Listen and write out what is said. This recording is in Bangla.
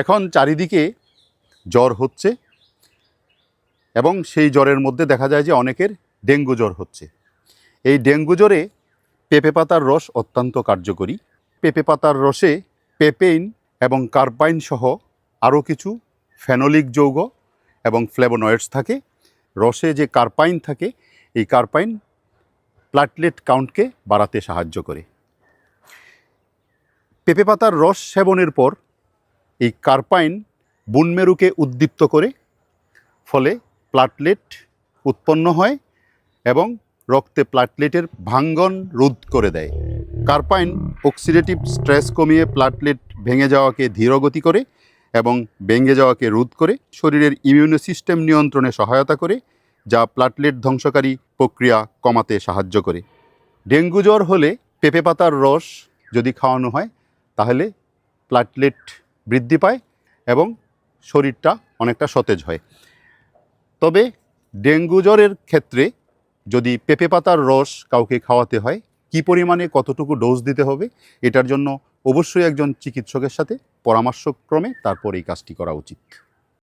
এখন চারিদিকে জ্বর হচ্ছে এবং সেই জ্বরের মধ্যে দেখা যায় যে অনেকের ডেঙ্গু জ্বর হচ্ছে। এই ডেঙ্গু জ্বরে পেঁপে পাতার রস অত্যন্ত কার্যকরী। পেঁপে পাতার রসে পেপেইন এবং কার্পাইন সহ আরও কিছু ফেনোলিক যৌগ এবং ফ্লেভোনয়েডস থাকে। রসে যে কার্পাইন থাকে, এই কার্পাইন প্লাটলেট কাউন্টকে বাড়াতে সাহায্য করে। পেঁপে পাতার রস সেবনের পর এই কার্পাইন বুনমেরুকে উদ্দীপ্ত করে, ফলে প্লাটলেট উৎপন্ন হয় এবং রক্তে প্লাটলেটের ভাঙ্গন রোধ করে দেয়। কার্পাইন অক্সিডেটিভ স্ট্রেস কমিয়ে প্লাটলেট ভেঙে যাওয়াকে ধীরগতি করে এবং ভেঙে যাওয়াকে রোধ করে, শরীরের ইমিউনো সিস্টেম নিয়ন্ত্রণে সহায়তা করে, যা প্লাটলেট ধ্বংসকারী প্রক্রিয়া কমাতে সাহায্য করে। ডেঙ্গু জ্বর হলে পেঁপে পাতার রস যদি খাওয়ানো হয়, তাহলে প্লাটলেট বৃদ্ধি পায় এবং শরীরটা অনেকটা সতেজ হয়। তবে ডেঙ্গু জ্বরের ক্ষেত্রে যদি পেঁপে পাতার রস কাউকে খাওয়াতে হয়, কি পরিমাণে কতটুকু ডোজ দিতে হবে, এটার জন্য অবশ্যই একজন চিকিৎসকের সাথে পরামর্শক্রমে তারপর এই কাজটি করা উচিত।